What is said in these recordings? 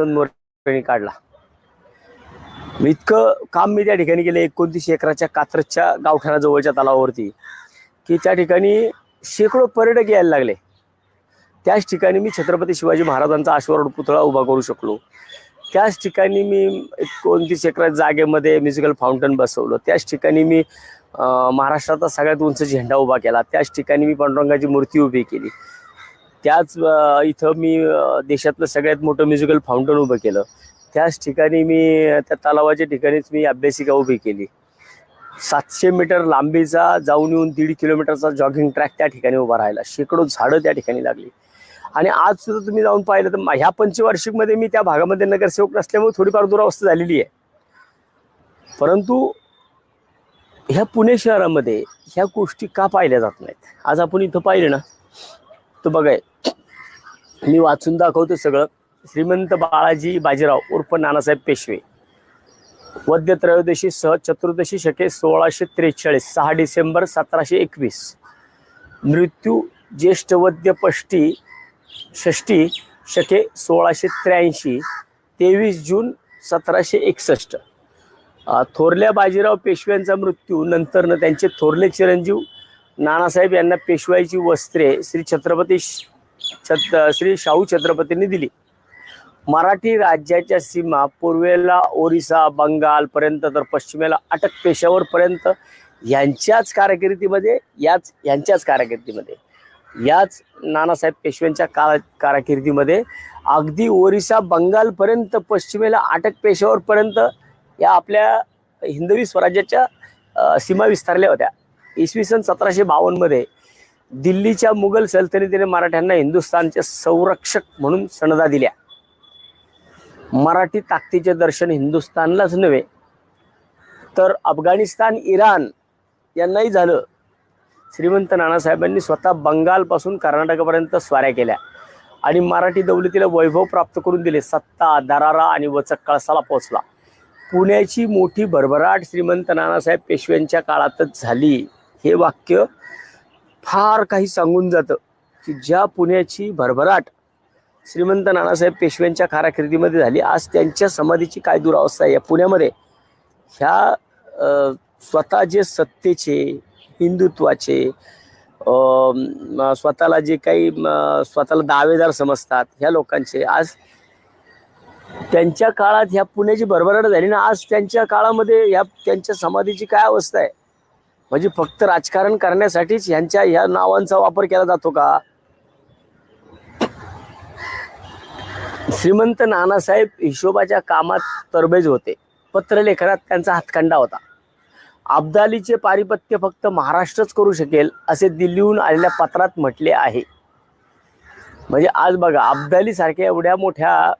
मोर्चाने काढला. मी इतकं काम मी त्या ठिकाणी केलं एकोणतीस एकराच्या कात्रजच्या गावठाणाजवळच्या तलावावरती की त्या ठिकाणी शेकडो पर्यटक यायला लागले. त्याच ठिकाणी मी छत्रपती शिवाजी महाराजांचा अश्वारूढ पुतळा उभा करू शकलो. त्याच ठिकाणी मी एकोणतीस एकरा जागेमध्ये म्युझिकल फाउंटन बसवलं. त्याच ठिकाणी मी महाराष्ट्राचा सगळ्यात उंच झेंडा उभा केला. त्याच ठिकाणी मी पांडुरंगाची मूर्ती उभी केली. त्याच इथं मी देशातलं सगळ्यात मोठं म्युझिकल फाउंटन उभं केलं. त्याच ठिकाणी मी त्या तलावाच्या ठिकाणीच मी अभ्यासिका उभी केली. सातशे मीटर लांबीचा जाऊन येऊन दीड किलोमीटरचा जॉगिंग ट्रॅक त्या ठिकाणी उभा राहिला. शेकडो झाडं त्या ठिकाणी लागली. आणि आज सुद्धा तुम्ही जाऊन पाहिलं तर ह्या पंचवार्षिकमध्ये मी त्या भागामध्ये नगरसेवक नसल्यामुळे थोडीफार दुरावस्था झालेली आहे. परंतु ह्या पुणे शहरामध्ये ह्या गोष्टी का पाहिल्या जात नाहीत? आज आपण इथं पाहिलं ना तर बघाय मी वाचून दाखवतो सगळं. श्रीमंत बाळाजी बाजीराव उर्फ नानासाहेब पेशवे. वद्य त्रयोदशी सह चतुर्दशी शके सोळाशे त्रेचाळीस सहा डिसेंबर सतराशे एकवीस. मृत्यू ज्येष्ठ वद्य पष्टी षष्टी शके सोळाशे त्र्याऐंशी तेवीस जून सतराशे एकसष्ट. थोरल्या बाजीराव पेशव्यांचा मृत्यू नंतरनं त्यांचे थोरले चिरंजीव नानासाहेब यांना पेशवाईची वस्त्रे श्री छत्रपती श- छत श्री शाहू छत्रपतींनी दिली. मराठी राज्याच्या सीमा पूर्वेला ओरिसा बंगाल पर्यंत तर पश्चिमेला अटक पेशावर पर्यंत यांच्याच कारकिर्दीमध्ये याच यांच्याच कारकिर्दीमध्ये याच नानासाहेब पेशव्यांच्या काळ कारकिर्दीमध्ये अगदी ओरिसा बंगालपर्यंत पश्चिमेला अटक पेशावरपर्यंत या आपल्या हिंदवी स्वराज्याच्या सीमा विस्तारल्या होत्या. इसवी सन सतराशे बावन्नमध्ये दिल्लीच्या मुघल सल्तनतीने मराठ्यांना हिंदुस्थानचे संरक्षक म्हणून सणदा दिल्या. मराठी ताकदीचे दर्शन हिंदुस्थानलाच नव्हे तर अफगाणिस्तान इराण यांनाही झालं. श्रीमंत नानासाहेबांनी स्वतः बंगालपासून कर्नाटकापर्यंत स्वाऱ्या केल्या आणि मराठी दौलतीला वैभव प्राप्त करून दिले. सत्ता दरारा आणि वचक कळसाला पोहोचला. पुण्याची मोठी भरभराट श्रीमंत नानासाहेब पेशव्यांच्या काळातच झाली. हे वाक्य फार काही सांगून जातं की ज्या पुण्याची भरभराट श्रीमंत नानासाहेब पेशव्यांच्या कारकिर्दीमध्ये झाली आज त्यांच्या समाधीची काय दुरावस्था आहे या पुण्यामध्ये? ह्या स्वतः जे सत्तेचे हिंदुत्वाचे स्वतःला जे काही स्वतःला दावेदार समजतात ह्या लोकांचे आज त्यांच्या काळात ह्या पुण्याची भरभराट झाली ना आज त्यांच्या काळामध्ये ह्या त्यांच्या समाधीची काय अवस्था आहे? म्हणजे फक्त राजकारण करण्यासाठीच ह्यांच्या ह्या नावांचा वापर केला जातो का? श्रीमंत नानासाहेब हिशोबाच्या कामात तरबेज होते. पत्रलेखनात त्यांचा हातखंडा होता. अब्दालीचे पारिपत्य फक्त महाराष्ट्रच करू शकेल असे दिल्लीहून आलेल्या पत्रात म्हटले आहे. म्हणजे आज बघा अब्दाली सारख्या एवढ्या मोठ्या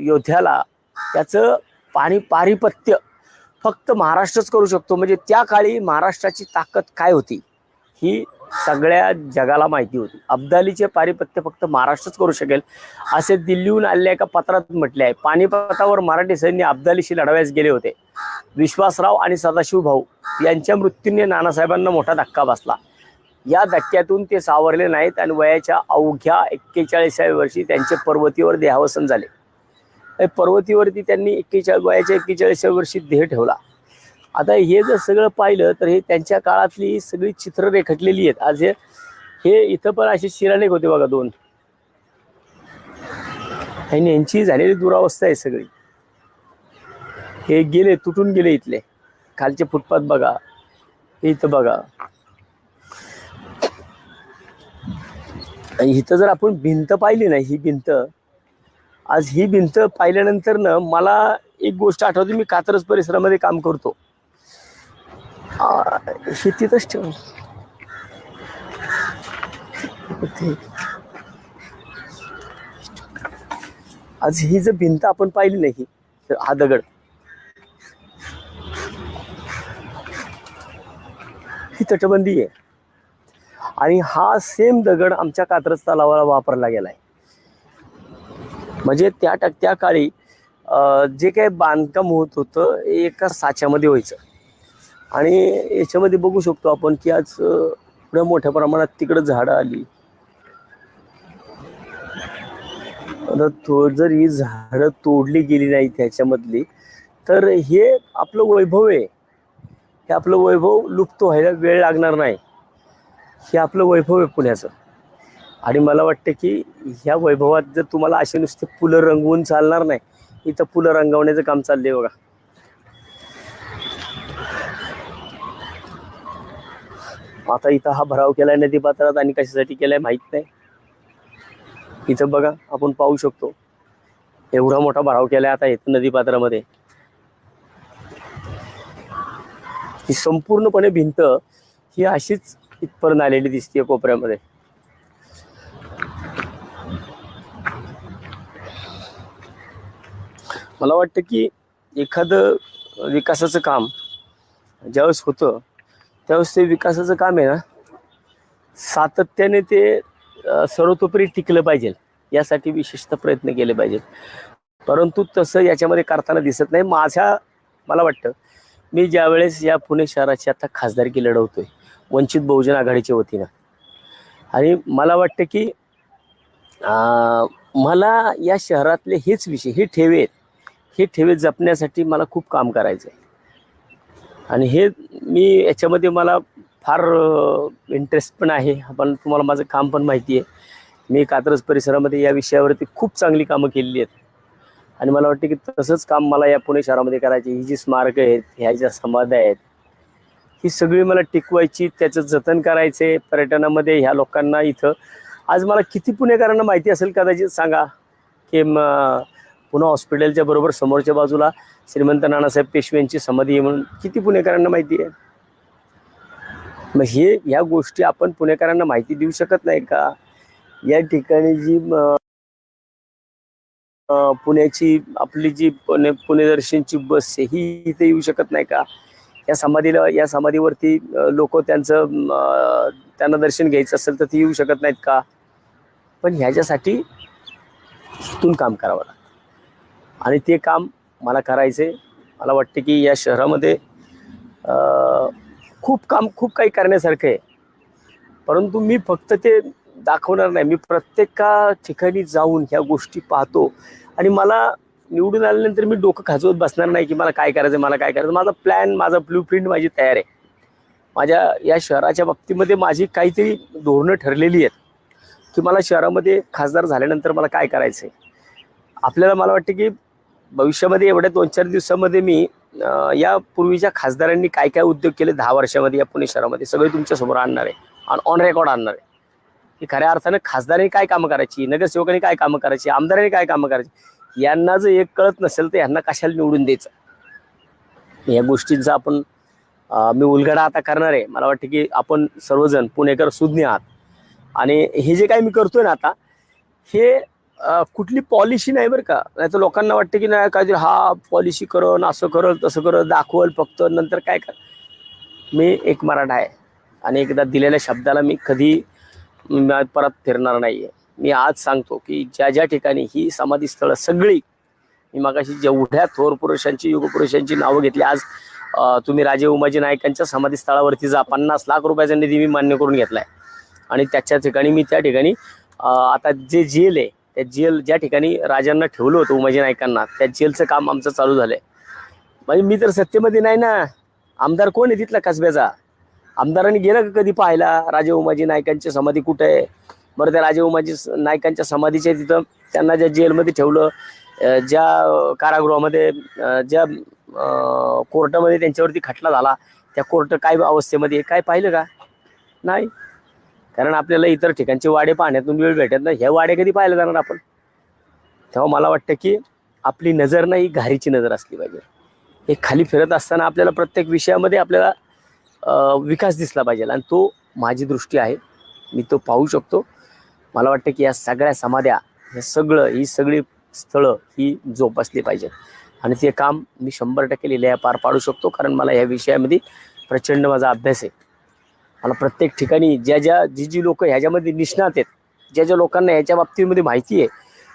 योद्ध्याला त्याचं पाणी पारिपत्य फक्त महाराष्ट्रच करू शकतो. म्हणजे त्या काळी महाराष्ट्राची ताकद काय होती? ही सगळ्या जगाला माहिती होती. अब्दालीचे पारिपत्य फक्त महाराष्ट्रच करू शकेल. असे दिल्लीहून आलेल्या एका पत्रात म्हटले आहे. पानिपतावर मराठी सैन्य अब्दालीशी लढाव्यास गेले होते. विश्वासराव आणि सदाशिव भाऊ यांच्या मृत्यूने नानासाहेबांना मोठा धक्का बसला. या धक्क्यातून ते सावरले नाहीत आणि वयाच्या अवघ्या एक्केचाळीसाव्या वर्षी त्यांचे पर्वतीवर देहावसन झाले. पर्वतीवरती त्यांनी एक्केचाळीस वयाच्या एक्केचाळीसाव्या वर्षी देह ठेवला. आता हे जर सगळं पाहिलं तर हे त्यांच्या काळातली सगळी चित्र रेखटलेली आहेत. आज हे हे इथं पण असे शिरालेख होते बघा दोन. आणि यांची झालेली दुरावस्था आहे सगळी. हे गेले तुटून गेले इथले. खालचे फुटपाथ बघा. इथं बघा. आणि इथं जर आपण भिंत पाहिली ना ही भिंत आज ही भिंत पाहिल्यानंतर ना मला एक गोष्ट आठवते मी कात्रज परिसरामध्ये काम करतो. शेतीतच हे तिथंच ठेव. आज ही जर भिंत आपण पाहिली नाही तर हा दगड. ही तटबंदी आहे. आणि हा सेम दगड आमच्या कात्रज तलावाला वापरला गेलाय. म्हणजे त्या टक त्या काळी जे काही बांधकाम होत होतं एका साच्यामध्ये व्हायचं. आणि याच्यामध्ये बघू शकतो आपण की आज पुढे मोठ्या प्रमाणात तिकडं झाडं आली. आता तो जर ही झाडं तोडली गेली नाही त्याच्यामधली तर हे आपलं वैभव आहे. हे आपलं वैभव लुप्त व्हायला वेळ लागणार नाही. हे आपलं वैभव आहे पुण्याचं. आणि मला वाटतं की ह्या वैभवात जर तुम्हाला असे नुसते फुलं रंगवून चालणार नाही इथं फुलं रंगवण्याचं काम चाललंय बघा. आता इथं हा भराव केलाय नदी पात्रात आणि कशासाठी केलाय माहीत नाही. इथं बघा आपण पाहू शकतो. एवढा मोठा भराव केलाय आता इथं नदी पात्रामध्ये. ही संपूर्णपणे भिंत ही अशीच इथपर्यंत आलेली दिसते कोपऱ्यामध्ये. मला वाटतं की एखादं विकासाचं काम ज्यावेळेस होतं त्यावेळेस ते विकासाचं काम आहे ना सातत्याने ते सर्वतोपरी टिकलं पाहिजे. यासाठी विशेषतः प्रयत्न केले पाहिजेत. परंतु तसं याच्यामध्ये करताना दिसत नाही. माझ्या मला वाटतं मी ज्यावेळेस या पुणे शहराची आता खासदारकी लढवतोय वंचित बहुजन आघाडीच्या वतीनं. आणि मला वाटतं की मला या शहरातले हेच विषय हे ठेवे आहेत. हे ठेवे जपण्यासाठी मला खूप काम करायचं आहे आणि हे मी याच्यामध्ये मला फार इंटरेस्ट पण आहे. पण तुम्हाला माझं काम पण माहिती आहे. मी कात्रज परिसरामध्ये या विषयावरती खूप चांगली कामं केलेली आहेत. आणि मला वाटते की तसंच काम मला या पुणे शहरामध्ये करायचे. ही जी स्मारकं आहेत ह्या ज्या समाध्या आहेत ही सगळी मला टिकवायची त्याचं जतन करायचे पर्यटनामध्ये ह्या लोकांना इथं. आज मला किती पुणेकरांना माहिती असेल कदाचित सांगा. की मग पुन्हा हॉस्पिटलच्या बरोबर समोरच्या बाजूला श्रीमंत नानासाहेब पेशव्यांची समाधी आहे म्हणून किती पुणेकरांना माहिती आहे? मग हे या गोष्टी आपण पुणेकरांना माहिती देऊ शकत नाही का? या ठिकाणी जी अ, पुण्याची आपली जी पुणे पुणेदर्शनची बस आहे ही इथे येऊ शकत नाही का? या समाधीला या समाधीवरती लोक त्यांचं त्यांना दर्शन घ्यायचं असेल तर ती येऊ शकत नाहीत का? पण ह्याच्यासाठी इथून काम करावं लागतं. आणि ते काम मला करायचे. मला वाटते की या शहरामध्ये खूप काम खूप काही करण्यासारखं आहे. परंतु मी फक्त ते दाखवणार नाही. मी प्रत्येका ठिकाणी जाऊन ह्या गोष्टी पाहतो. आणि मला निवडून आल्यानंतर मी डोकं खाजवत बसणार नाही की मला काय करायचं मला काय करायचं माझा प्लॅन माझा ब्ल्यू प्रिंट माझी तयार आहे. माझ्या या शहराच्या बाबतीमध्ये माझी काहीतरी धोरणं ठरलेली आहेत की मला शहरामध्ये खासदार झाल्यानंतर मला काय करायचं आहे आपल्याला मला वाटतं की भविष्यामध्ये एवढ्या दोन चार दिवसामध्ये मी या पूर्वीच्या खासदारांनी काय काय उद्योग केले दहा वर्षामध्ये या पुणे शहरामध्ये? सगळे तुमच्यासमोर आणणार आहे. आणि ऑन रेकॉर्ड आणणार आहे. की खऱ्या अर्थानं खासदारांनी काय कामं करायची नगरसेवकांनी काय कामं करायची आमदारांनी काय कामं करायची यांना जर एक कळत नसेल तर यांना कशाला निवडून द्यायचं? या गोष्टींचा आपण मी उलगडा आता करणार आहे. मला वाटतं की आपण सर्वजण पुणेकर सुज्ञ आहात. आणि हे जे काही मी करतोय ना आता हे कुठली पॉलिसी नाही बरं का. नाही तर लोकांना वाटतं की नाही काहीतरी हा पॉलिसी करल असं करल तसं करल दाखवल फक्त नंतर काय कर. मी एक मराठा आहे आणि एकदा दिलेल्या शब्दाला मी कधी परत फिरणार नाही आहे मी आज सांगतो की ज्या ज्या ठिकाणी ही समाधीस्थळं सगळी मी मागाशी जेवढ्या थोर पुरुषांची युगपुरुषांची नावं घेतली आज तुम्ही राजे उमाजी नायकांच्या समाधीस्थळावरती जा पन्नास लाख रुपयाचा निधी मी मान्य करून घेतलाय. आणि त्याच्या ठिकाणी मी त्या ठिकाणी आता जे जेल आहे त्या जेल ज्या ठिकाणी राजांना ठेवलं होतं उमाजी नायकांना त्या जेलचं काम आमचं चालू झालंय. म्हणजे मी तर सत्तेमध्ये नाही ना. आमदार कोण आहे तिथला कसब्याचा? आमदारांनी गेलं का कधी पाहायला? राजे उमाजी नायकांची समाधी कुठे आहे? बरं त्या राजे उमाजी नायकांच्या समाधीच्या तिथं त्यांना ज्या जेलमध्ये ठेवलं ज्या कारागृहामध्ये ज्या कोर्टामध्ये त्यांच्यावरती खटला झाला त्या कोर्ट काय अवस्थेमध्ये काय पाहिलं का? नाही. कारण आपल्याला इतर ठिकाणचे वाडे पाहण्यातून वेळ भेटत नाही. हे वाडे कधी पाहायला जाणार आपण? तेव्हा मला वाटतं की आपली नजर नाही घारीची नजर असली पाहिजे. हे खाली फिरत असताना आपल्याला प्रत्येक विषयामध्ये आपल्याला विकास दिसला पाहिजे. आणि तो माझी दृष्टी आहे. मी तो पाहू शकतो. मला वाटतं की या सगळ्या समाध्या हे सगळं ही सगळी स्थळं ही जोपासली पाहिजेत. आणि ते काम मी शंभर टक्के लिहिल्या पार पाडू शकतो. कारण मला या विषयामध्ये प्रचंड माझा अभ्यास आहे. मला प्रत्येक ठिकाणी ज्या ज्या जी जी लोक ह्याच्यामध्ये निष्णात आहेत ज्या ज्या लोकांना ह्याच्या बाबतीमध्ये माहिती आहे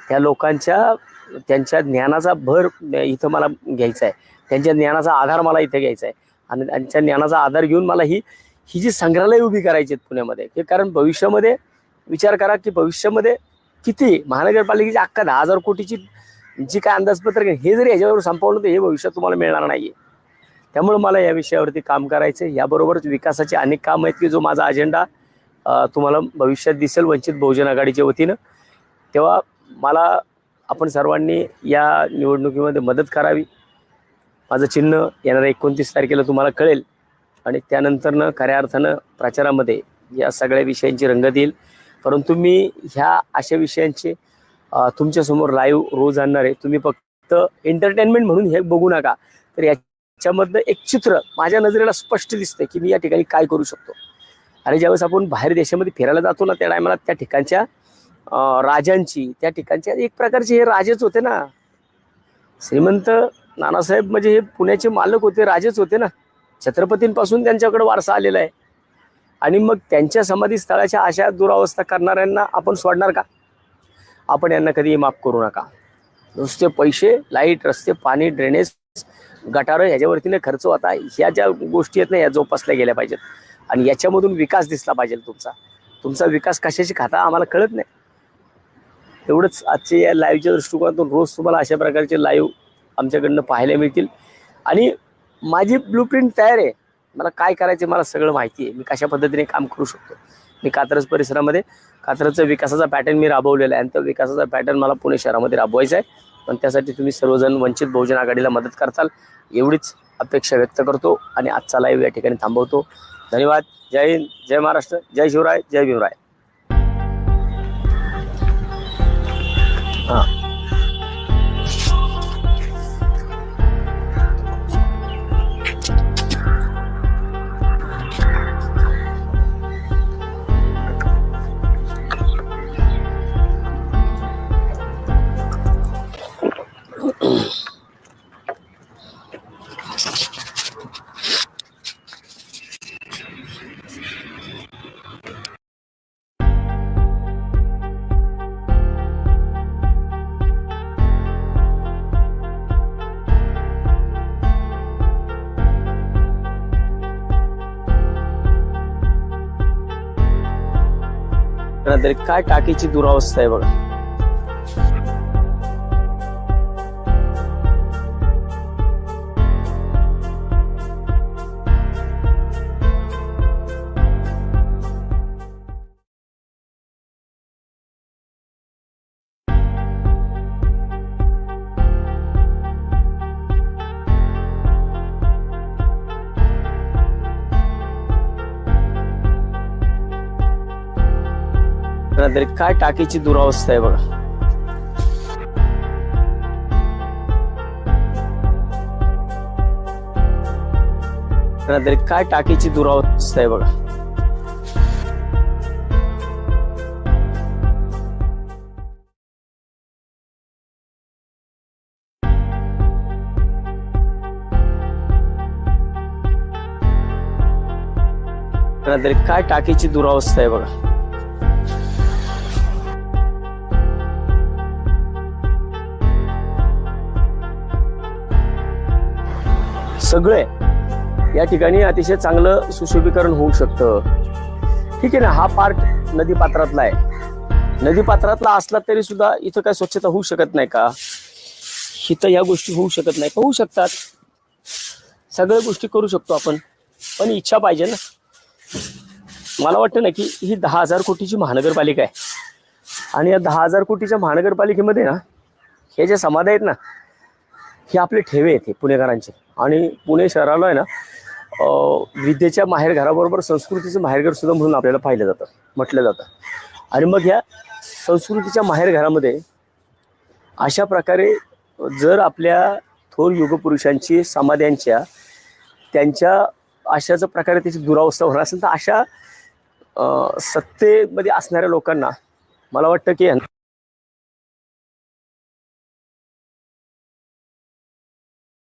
त्या लोकांच्या त्यांच्या ज्ञानाचा भर इथं मला घ्यायचा आहे. त्यांच्या ज्ञानाचा आधार मला इथे घ्यायचा आहे. आणि त्यांच्या ज्ञानाचा आधार घेऊन मला ही ही जी संग्रहालय उभी करायची आहेत पुण्यामध्ये हे कारण भविष्यामध्ये विचार करा की भविष्यामध्ये किती महानगरपालिकेची अख्खा दहा हजार कोटीची जी काय अंदाजपत्रक हे जरी याच्यावर संपवलं तर हे भविष्यात तुम्हाला मिळणार नाहीये. त्यामुळे मला या विषयावरती काम करायचं आहे याबरोबरच विकासाचे अनेक काम आहेत की जो माझा अजेंडा तुम्हाला भविष्यात दिसेल वंचित बहुजन आघाडीच्या वतीनं. तेव्हा मला आपण सर्वांनी या निवडणुकीमध्ये मदत करावी. माझं चिन्ह येणाऱ्या एकोणतीस तारखेला तुम्हाला कळेल. आणि त्यानंतरनं खऱ्या अर्थानं प्रचारामध्ये या सगळ्या विषयांची रंगत येईल. परंतु मी ह्या अशा विषयांचे तुमच्यासमोर लाईव्ह रोज आणणार आहे. तुम्ही फक्त एंटरटेनमेंट म्हणून हे बघू नका. तर या याच्यामधनं एक चित्र माझ्या नजरेला स्पष्ट दिसतंय की मी या ठिकाणी काय करू शकतो. आणि ज्यावेळेस आपण बाहेर देशामध्ये फिरायला जातो ना त्या टायमाला त्या ठिकाणच्या राजांची त्या ठिकाणच्या एक प्रकारचे हे राजेच होते ना. श्रीमंत नानासाहेब म्हणजे हे पुण्याचे मालक होते राजेच होते ना. छत्रपतींपासून त्यांच्याकडे वारसा आलेला आहे. आणि मग त्यांच्या समाधी स्थळाच्या अशा दुरावस्था करणाऱ्यांना आपण सोडणार का? आपण यांना कधीही माफ करू नका. नुसते पैसे लाइट रस्ते पाणी ड्रेनेज गटारं ह्याच्यावरतीने खर्च होता. ह्या ज्या गोष्टी आहेत ना या जोपासल्या गेल्या पाहिजेत. आणि याच्यामधून विकास दिसला पाहिजे तुमचा. तुमचा विकास कशाची खाता आम्हाला कळत नाही. एवढंच आजचे या लाईव्हच्या दृष्टिकोनातून रोज तुम्हाला अशा प्रकारचे लाईव्ह आमच्याकडनं पाहायला मिळतील. आणि माझी ब्लूप्रिंट तयार आहे. मला काय करायचं मला सगळं माहिती आहे. मी कशा पद्धतीने काम करू शकतो? मी कात्रज परिसरामध्ये कात्रजचा विकासाचा पॅटर्न मी राबवलेला आहे. आणि त्या विकासाचा पॅटर्न मला पुणे शहरामध्ये राबवायचा आहे. पण त्यासाठी तुम्ही सर्वजण वंचित बहुजन आघाडीला मदत करताल एवढीच अपेक्षा व्यक्त करतो आणि आजचा लाईव्ह या ठिकाणी थांबवतो. धन्यवाद. जय हिंद जय महाराष्ट्र जय शिवराय जय भीमराय. हां. तरी काय टाकीची दुरावस्था आहे बघा. तरी काय टाकीची दुरावस्था आहे बघा. तरी काय टाकीची दुरावस्था आहे बघा. तरी काय टाकीची दुरावस्था आहे बघा. सगळे या ठिकाणी अतिशय चांगलं सुशोभीकरण होऊ शकतं. ठीक आहे ना हा पार्ट नदीपात्रातला आहे. नदीपात्रातला असला तरी सुद्धा इथं काय स्वच्छता होऊ शकत नाही का? इथं या गोष्टी होऊ शकत नाही. का होऊ शकतात. सगळ्या गोष्टी करू शकतो आपण. पण इच्छा पाहिजे ना. मला वाटतं ना की ही दहा हजार कोटीची महानगरपालिका आहे. आणि या दहा हजार कोटीच्या महानगरपालिकेमध्ये ना हे जे समाधा आहेत ना हे आपले ठेवे आहेत हे पुणेकरांचे. आणि पुणे शहराला आहे ना विद्येच्या माहेरघराबरोबर संस्कृतीचं माहेरघर सुद्धा म्हणून आपल्याला पाहिलं जातं म्हटलं जातं. आणि मग ह्या संस्कृतीच्या माहेरघरामध्ये अशा प्रकारे जर आपल्या थोर युगपुरुषांची समाध्यांच्या त्यांच्या अशाच प्रकारे त्याची दुरावस्था होणार असेल तर अशा सत्तेमध्ये असणाऱ्या लोकांना मला वाटतं की